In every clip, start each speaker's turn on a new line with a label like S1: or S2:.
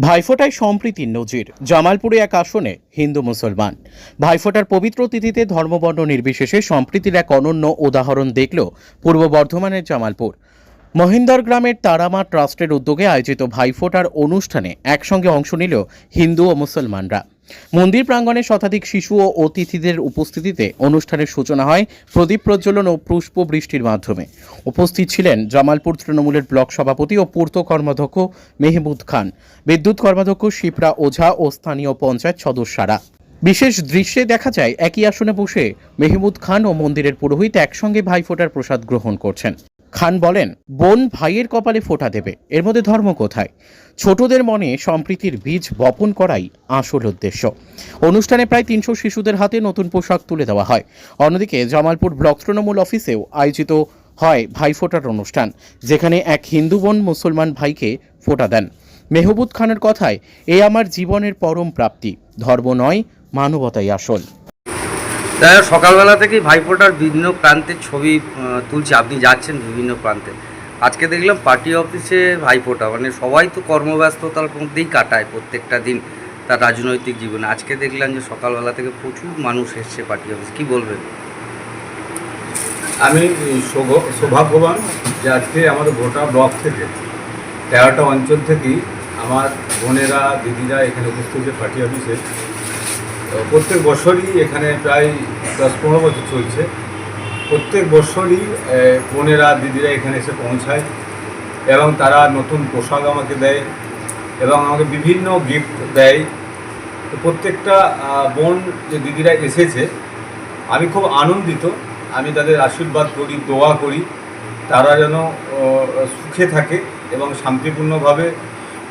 S1: ভাইফোঁটায় সম্প্রীতির নজির, জামালপুরে এক আসনে হিন্দু মুসলমান। ভাইফোঁটার পবিত্র তিথিতে ধর্মবর্ণ নির্বিশেষে সম্প্রীতির এক অনন্য উদাহরণ দেখল পূর্ব বর্ধমানের জামালপুর। মহিন্দর গ্রামের তারামা ট্রাস্টের উদ্যোগে আয়োজিত ভাইফোঁটার অনুষ্ঠানে একসঙ্গে অংশ নিল হিন্দু ও মুসলমানরা। মন্দির প্রাঙ্গণে শতাধিক শিশু ও অতিথিদের উপস্থিতিতে অনুষ্ঠানের সূচনা হয় প্রদীপ প্রজ্বলন ও পুষ্প বৃষ্টির মাধ্যমে। উপস্থিত ছিলেন জামালপুর তৃণমূলের ব্লক সভাপতি ও পূর্ত কর্মাধ্যক্ষ মেহমুদ খান, বিদ্যুৎ কর্মাধ্যক্ষ শিপ্রা ওঝা ও স্থানীয় পঞ্চায়েত সদস্যরা। বিশেষ দৃশ্যে দেখা যায়, একই আসনে বসে মেহমুদ খান ও মন্দিরের পুরোহিত একসঙ্গে ভাইফোঁটার প্রসাদ গ্রহণ করছেন। খান বলেন, বোন ভাইয়ের কপালে ফোঁটা দেবে। এর মধ্যে ধর্ম কোথায়? ছোটদের মনে সম্প্রীতির বীজ বপন করাই আসল উদ্দেশ্য। অনুষ্ঠানে প্রায় তিনশো শিশুদের হাতে নতুন পোশাক তুলে দেওয়া হয়। অন্যদিকে জামালপুর ব্লক তৃণমূল অফিসেও আয়োজিত হয় ভাইফোঁটার অনুষ্ঠান, যেখানে এক হিন্দু বোন মুসলমান ভাইকে ফোঁটা দেন। মেহবুদ খানের কথায়, এ আমার জীবনের পরম প্রাপ্তি। ধর্ম নয়, মানবতাই আসল।
S2: তাই সকালবেলা থেকেই ভাইফোঁটার বিভিন্ন প্রান্তের ছবি তুলছে। আপনি যাচ্ছেন বিভিন্ন প্রান্তে। আজকে দেখলাম পার্টি অফিসে ভাইফোঁটা মানে সবাই তো কর্মব্যস্ততার মধ্যেই কাটায় প্রত্যেকটা দিন তার রাজনৈতিক জীবনে। আজকে দেখলাম যে সকালবেলা থেকে প্রচুর মানুষ এসছে পার্টি অফিস। কী বলবেন?
S3: আমি সৌভ- সৌভাগ্যবান যে আজকে আমাদের গোটা ব্লক থেকে তেরোটা অঞ্চল থেকেই আমার বোনেরা, দিদিরা এখানে উপস্থিত পার্টি অফিসে প্রত্যেক বছরই এখানে প্রায় দশ পনেরো বছর চলছে। প্রত্যেক বছরই বোনেরা, দিদিরা এখানে এসে পৌঁছায় এবং তারা নতুন পোশাক আমাকে দেয় এবং আমাকে বিভিন্ন গিফট দেয়। তো প্রত্যেকটা বোন, যে দিদিরা এসেছে, আমি খুব আনন্দিত। আমি তাদের আশীর্বাদ করি, দোয়া করি। তারা যেন সুখে থাকে এবং শান্তিপূর্ণভাবে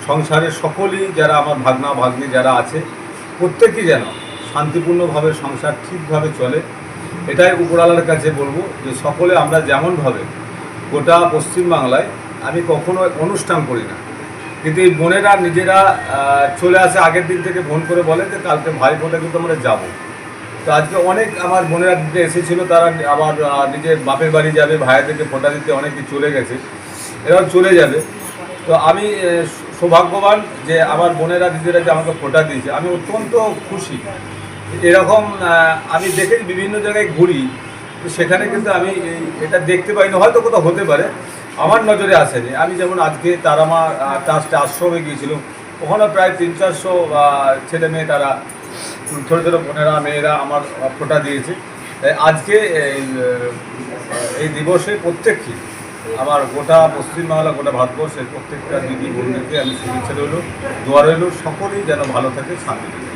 S3: সংসারের সকলেই যারা আমার ভাগনা ভাগ্নি যারা আছে, প্রত্যেকেই যেন শান্তিপূর্ণভাবে সংসার ঠিকভাবে চলে, এটাই উপরালার কাছে বলব যে সকলে আমরা যেমনভাবে গোটা পশ্চিমবাংলায় আমি কখনো অনুষ্ঠান করি না। কিন্তু এই বোনেরা নিজেরা চলে আসে, আগের দিন থেকে ফোন করে বলে যে কালকে ভাই ফোনটা কিন্তু আমরা যাব। তো আজকে অনেক আমার বোনেরা দিতে এসেছিল, তারা আবার নিজের বাপের বাড়ি যাবে ভাইয়াদেরকে ফোটা দিতে অনেকে চলে গেছে, এরাও চলে যাবে। তো আমি সৌভাগ্যবান যে আমার বোনেরা দিদিরা যে আমাকে ফোটা দিয়েছে, আমি অত্যন্ত খুশি। এরকম আমি দেখে বিভিন্ন জায়গায় ঘুরি, তো সেখানে কিন্তু আমি এটা দেখতে পাইনি, হয়তো কোথাও হতে পারে। আমার নজরে আসেনি। আমি যেমন আজকে তারামা ট্রাস্টে আশ্রমে গিয়েছিলাম, ওখানে প্রায় তিন চারশো ছেলে মেয়ে তারা ছোটো ছোটো বোনেরা, মেয়েরা আমার ফোটা দিয়েছে। আজকে এই দিবসে প্রত্যেককে আমার গোটা পশ্চিমবাংলা, গোটা ভারতবর্ষের প্রত্যেকটা দিদি, বোনদেরকে আমি শুভেচ্ছা রইল, দোয়া রইল, সকলেই যেন ভালো থাকে, শান্তি থাকে।